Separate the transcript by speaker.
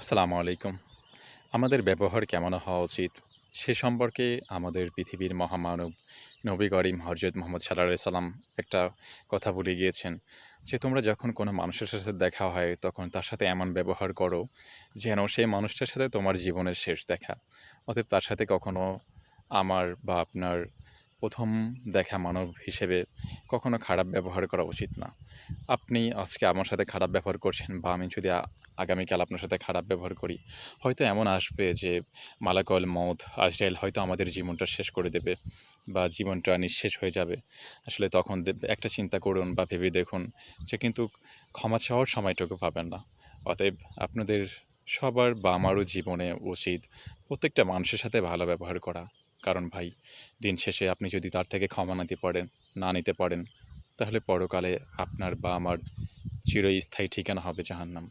Speaker 1: আসসালামু আলাইকুম। আমাদের ব্যবহার কেমন হওয়া উচিত? সে সম্পর্কে আমাদের পৃথিবীর মহামানব নবী করিম হরজত মোহাম্মদ সাল্লাহ সাল্লাম একটা কথা বলে গিয়েছেন যে, তোমরা যখন কোনো মানুষের সাথে দেখা হয়, তখন তার সাথে এমন ব্যবহার করো যেন সেই মানুষটার সাথে তোমার জীবনের শেষ দেখা। অতএব তার সাথে কখনো আমার বা আপনার প্রথম দেখা মানব হিসেবে কখনো খারাপ ব্যবহার করা উচিত না। আপনি আজকে আমার সাথে খারাপ ব্যবহার করছেন বা আমি যদি আগামীকাল আপনার সাথে খারাপ ব্যবহার করি। হয়তো এমন আসবে যে, মালাকল মত আজরাইল হয়তো আমাদের জীবনটা শেষ করে দেবে বা জীবনটা নিঃশেষ হয়ে যাবে। আসলে তখন একটা চিন্তা করুন বা ভেবে দেখুন যে, কিন্তু ক্ষমা চাওয়ার সময়টুকু পাবেন না। অতএব আপনাদের সবার বা আমারও জীবনে উচিত প্রত্যেকটা মানুষের সাথে ভালো ব্যবহার করা। কারণ ভাই, দিন শেষে আপনি যদি তার থেকে ক্ষমা নিতে পারেন, না নিতে পারেন, তাহলে পরকালে আপনার বা আমার চিরস্থায়ী ঠিকানা হবে জাহান্নাম।